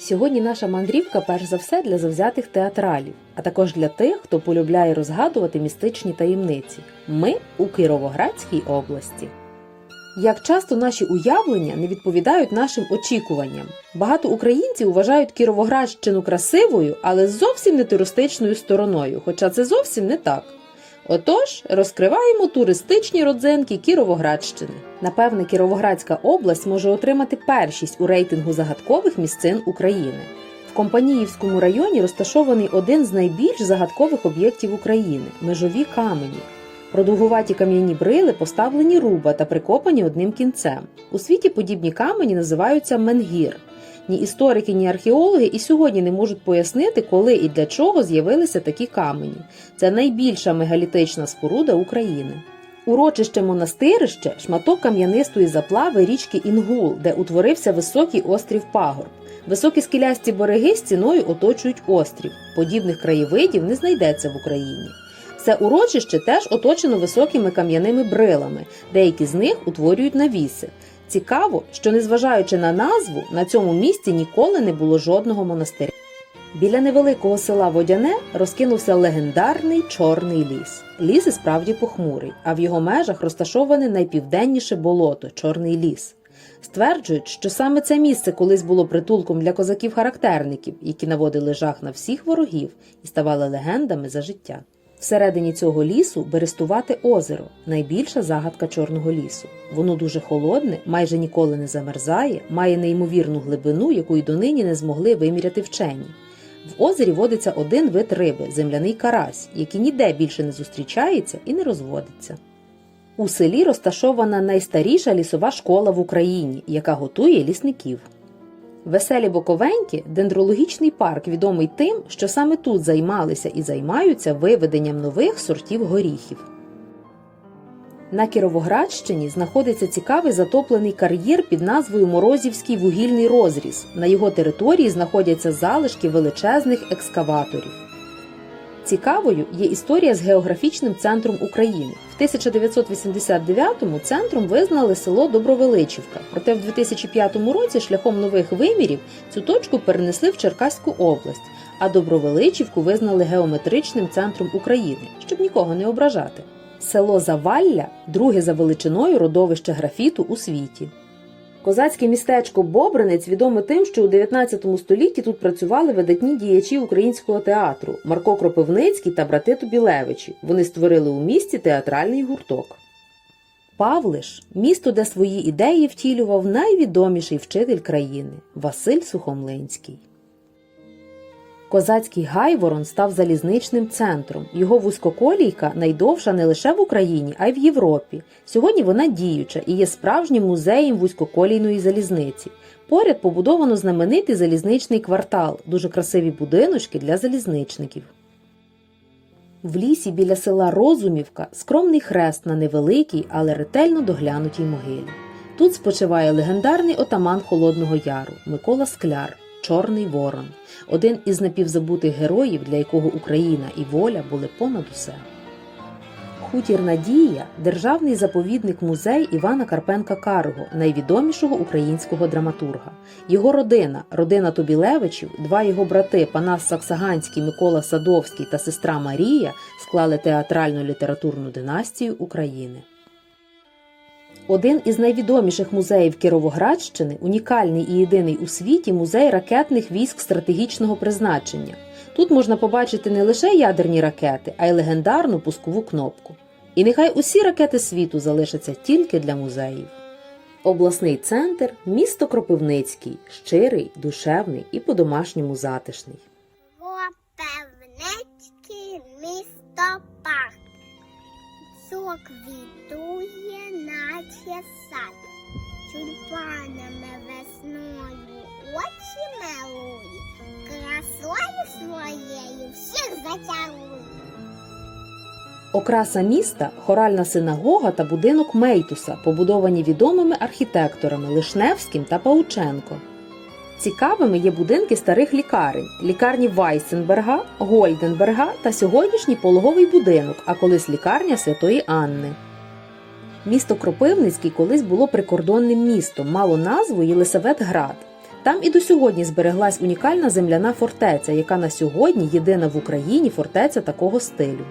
Сьогодні наша мандрівка перш за все для завзятих театралів, а також для тих, хто полюбляє розгадувати містичні таємниці. Ми у Кіровоградській області. Як часто наші уявлення не відповідають нашим очікуванням. Багато українців вважають Кіровоградщину красивою, але зовсім не туристичною стороною, хоча це зовсім не так. Отож, розкриваємо туристичні родзинки Кіровоградщини. Напевне, Кіровоградська область може отримати першість у рейтингу загадкових місцин України. В Компаніївському районі розташований один з найбільш загадкових об'єктів України межові камені. Продовгуваті кам'яні брили поставлені руба та прикопані одним кінцем. У світі подібні камені називаються менгір. Ні історики, ні археологи і сьогодні не можуть пояснити, коли і для чого з'явилися такі камені. Це найбільша мегалітична споруда України. Урочище монастирище шматок кам'янистої заплави річки Інгул, де утворився високий острів Пагорб. Високі скелясті береги стіною оточують острів. Подібних краєвидів не знайдеться в Україні. Це урочище теж оточено високими кам'яними брилами, деякі з них утворюють навіси. Цікаво, що незважаючи на назву, на цьому місці ніколи не було жодного монастиря. Біля невеликого села Водяне розкинувся легендарний чорний ліс. Ліс і справді похмурий, а в його межах розташоване найпівденніше болото Чорний ліс. Стверджують, що саме це місце колись було притулком для козаків-характерників, які наводили жах на всіх ворогів і ставали легендами за життя. Всередині цього лісу Берестувате озеро найбільша загадка Чорного лісу. Воно дуже холодне, майже ніколи не замерзає, має неймовірну глибину, яку й донині не змогли виміряти вчені. В озері водиться один вид риби земляний карась, який ніде більше не зустрічається і не розводиться. У селі розташована найстаріша лісова школа в Україні, яка готує лісників. Веселі Боковеньки дендрологічний парк відомий тим, що саме тут займалися і займаються виведенням нових сортів горіхів. На Кіровоградщині знаходиться цікавий затоплений кар'єр під назвою Морозівський вугільний розріз. На його території знаходяться залишки величезних екскаваторів. Цікавою є історія з географічним центром України. В 1989-му центром визнали село Добровеличівка, проте в 2005 році шляхом нових вимірів цю точку перенесли в Черкаську область, а Добровеличівку визнали геометричним центром України, щоб нікого не ображати. Село Завалля друге за величиною родовище графіту у світі. Козацьке містечко Бобринець відоме тим, що у 19 столітті тут працювали видатні діячі українського театру Марко Кропивницький та брати Тубілевичі. Вони створили у місті театральний гурток. Павлиш місто, де свої ідеї втілював найвідоміший вчитель країни Василь Сухомлинський. Козацький Гайворон став залізничним центром. Його вузькоколійка найдовша не лише в Україні, а й в Європі. Сьогодні вона діюча і є справжнім музеєм вузькоколійної залізниці. Поряд побудовано знаменитий залізничний квартал, дуже красиві будиночки для залізничників. В лісі біля села Розумівка скромний хрест на невеликій, але ретельно доглянутій могилі. Тут спочиває легендарний отаман Холодного Яру Микола Скляр, Чорний Ворон, один із напівзабутих героїв, для якого Україна і воля були понад усе. Хутір Надія державний заповідник музей Івана Карпенка Карого, найвідомішого українського драматурга. Його родина, родина Тобілевичів, два його брати Панас Саксаганський, Микола Садовський та сестра Марія склали театральну літературну династію України. Один із найвідоміших музеїв Кіровоградщини, унікальний і єдиний у світі музей ракетних військ стратегічного призначення. Тут можна побачити не лише ядерні ракети, а й легендарну пускову кнопку. І нехай усі ракети світу залишаться тільки для музеїв. Обласний центр місто Кропивницький, щирий, душевний і по-домашньому затишний. Кропивницький місто парк. Сок квітує, наче сад. Тюльпанами весною очі милує. Красою своєю всіх затягує. Окраса міста хоральна синагога та будинок Мейтуса, побудовані відомими архітекторами Лишневським та Паученко. Цікавими є будинки старих лікарень, лікарні Вайсенберга, Гольденберга та сьогоднішній пологовий будинок, а колись лікарня Святої Анни. Місто Кропивницький колись було прикордонним містом, мало назву Єлисаветград. Там і до сьогодні збереглась унікальна земляна фортеця, яка на сьогодні єдина в Україні фортеця такого стилю.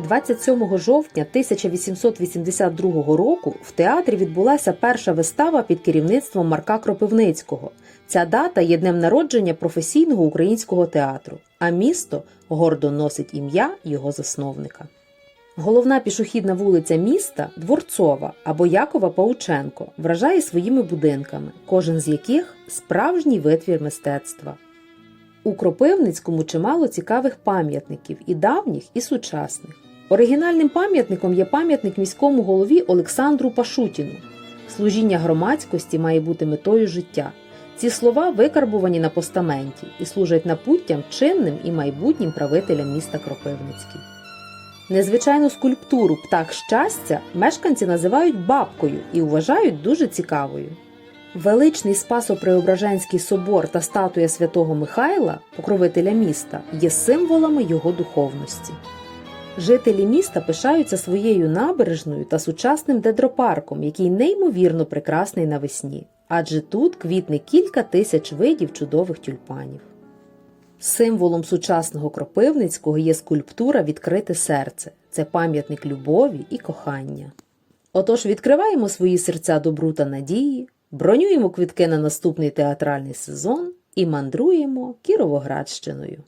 27 жовтня 1882 року в театрі відбулася перша вистава під керівництвом Марка Кропивницького. Ця дата є днем народження професійного українського театру, а місто гордо носить ім'я його засновника. Головна пішохідна вулиця міста Дворцова або Якова Паученко вражає своїми будинками, кожен з яких справжній витвір мистецтва. У Кропивницькому чимало цікавих пам'ятників і давніх, і сучасних. Оригінальним пам'ятником є пам'ятник міському голові Олександру Пашутіну. Служіння громадськості має бути метою життя. Ці слова викарбувані на постаменті і служать напуттям чинним і майбутнім правителям міста Кропивницький. Незвичайну скульптуру птах щастя мешканці називають бабкою і вважають дуже цікавою. Величний Спасо-Преображенський собор та статуя святого Михайла, покровителя міста, є символами його духовності. Жителі міста пишаються своєю набережною та сучасним дендропарком, який неймовірно прекрасний навесні, адже тут квітне кілька тисяч видів чудових тюльпанів. Символом сучасного Кропивницького є скульптура Відкрите серце це пам'ятник любові і кохання. Отож відкриваємо свої серця добру та надії, бронюємо квітки на наступний театральний сезон і мандруємо Кіровоградщиною.